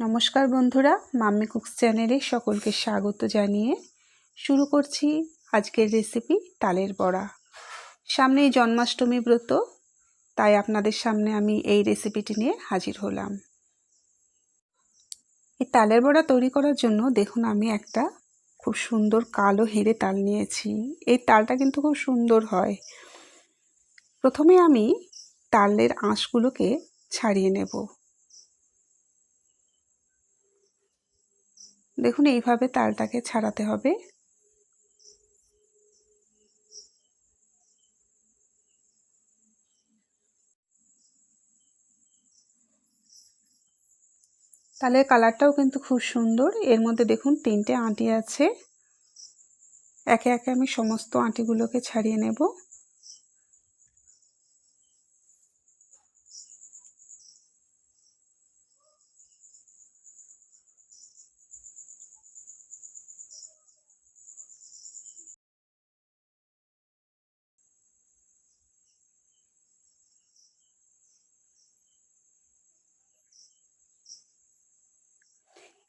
নমস্কার বন্ধুরা, mummy cooks চ্যানেলে সকলকে স্বাগত জানিয়ে শুরু করছি আজকের রেসিপি তালের বড়া। সামনেই জন্মাষ্টমী ব্রত, তাই আপনাদের সামনে আমি এই রেসিপিটি নিয়ে হাজির হলাম। এই তালের বড়া তৈরি করার জন্য দেখুন আমি একটা খুব সুন্দর কালো হেরে তাল নিয়েছি। এই তালটা কিন্তু খুব সুন্দর হয়। প্রথমে আমি তালের আঁশগুলোকে ছাড়িয়ে নেব। দেখুন, এইভাবে তালটাকে ছাড়াতে হবে। তালের কালারটাও কিন্তু খুব সুন্দর। এর মধ্যে দেখুন, তিনটে আঁটি আছে। একে একে আমি সমস্ত আঁটিগুলোকে ছাড়িয়ে নেব।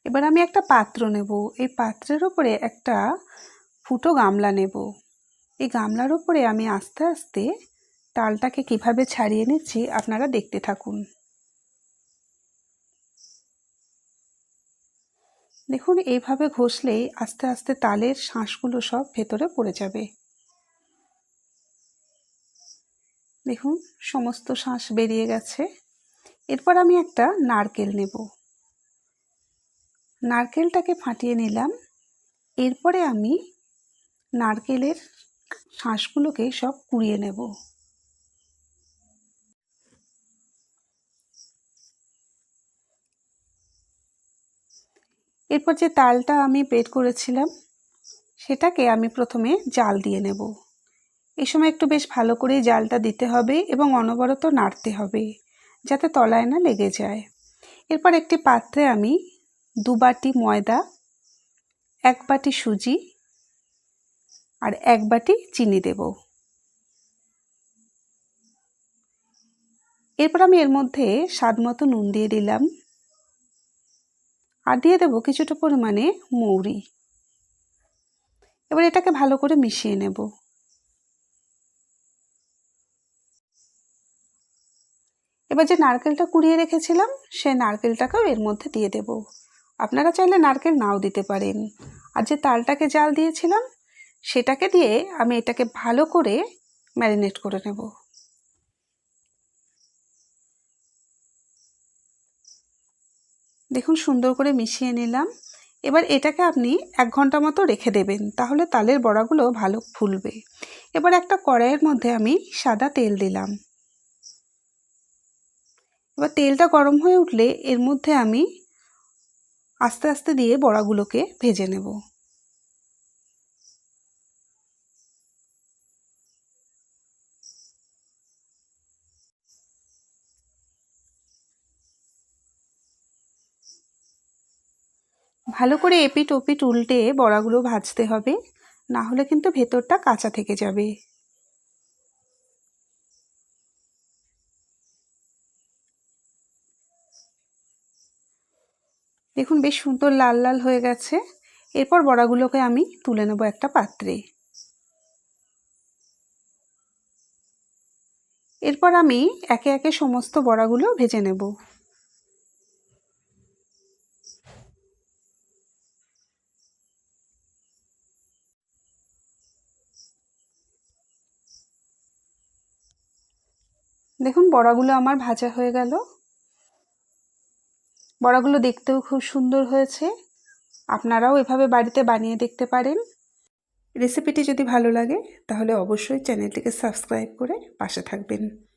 এবার আমি একটা পাত্র নেব। এই পাত্রের ওপরে একটা ফুটো গামলা নেব। এই গামলার ওপরে আমি আস্তে আস্তে তালটাকে কীভাবে ছাড়িয়ে নিচ্ছি আপনারা দেখতে থাকুন। দেখুন, এইভাবে ঘষলেই আস্তে আস্তে তালের শাঁসগুলো সব ভেতরে পড়ে যাবে। দেখুন, সমস্ত শাঁস বেরিয়ে গেছে। এরপর আমি একটা নারকেল নেব। নারকেলটাকে ফাটিয়ে নিলাম। এরপরে আমি নারকেলের শাঁসগুলোকে সব কুড়িয়ে নেব। এরপর যে তালটা আমি বের করেছিলাম, সেটাকে আমি প্রথমে জাল দিয়ে নেব। এই সময় একটু বেশ ভালো করে জালটা দিতে হবে এবং অনবরত নাড়তে হবে, যাতে তলায় না লেগে যায়। এরপর একটি পাত্রে আমি দু বাটি ময়দা, এক বাটি সুজি আর এক বাটি চিনি দেব। এরপর আমি এর মধ্যে স্বাদ মতো নুন দিয়ে দিলাম আর দিয়ে দেবো কিছুটা পরিমাণে মৌরি। এবার এটাকে ভালো করে মিশিয়ে নেব। এবার যে নারকেলটা কুড়িয়ে রেখেছিলাম, সেই নারকেলটাকেও এর মধ্যে দিয়ে দেব। আপনারা চাইলে নারকেল নাও দিতে পারেন। আর যে তালটাকে জাল দিয়েছিলাম, সেটাকে দিয়ে আমি এটাকে ভালো করে ম্যারিনেট করে নেব। দেখুন, সুন্দর করে মিশিয়ে নিলাম। এবার এটাকে আপনি এক ঘণ্টা মতো রেখে দেবেন, তাহলে তালের বড়াগুলো ভালো ফুলবে। এবার একটা কড়াইয়ের মধ্যে আমি সাদা তেল দিলাম। এবার তেলটা গরম হয়ে উঠলে এর মধ্যে আমি আস্তে আস্তে দিয়ে বড়াগুলোকে ভেজে নেব। ভালো করে এপিট ওপিট উল্টে বড়াগুলো ভাজতে হবে, না হলে কিন্তু ভেতরটা কাঁচা থেকে যাবে। দেখুন, বেশ সুন্দর লাল লাল হয়ে গেছে। এরপর বড়াগুলোকে আমি তুলে নেব একটা পাত্রে। এরপর আমি একে একে সমস্ত বড়াগুলো ভেজে নেব। দেখুন, বড়াগুলো আমার ভাজা হয়ে গেল। বড়াগুলো দেখতেও খুব সুন্দর হয়েছে। আপনারাও এভাবে বাড়িতে বানিয়ে দেখতে পারেন। রেসিপিটি যদি ভালো লাগে, তাহলে অবশ্যই চ্যানেলটিকে সাবস্ক্রাইব করে পাশে থাকবেন।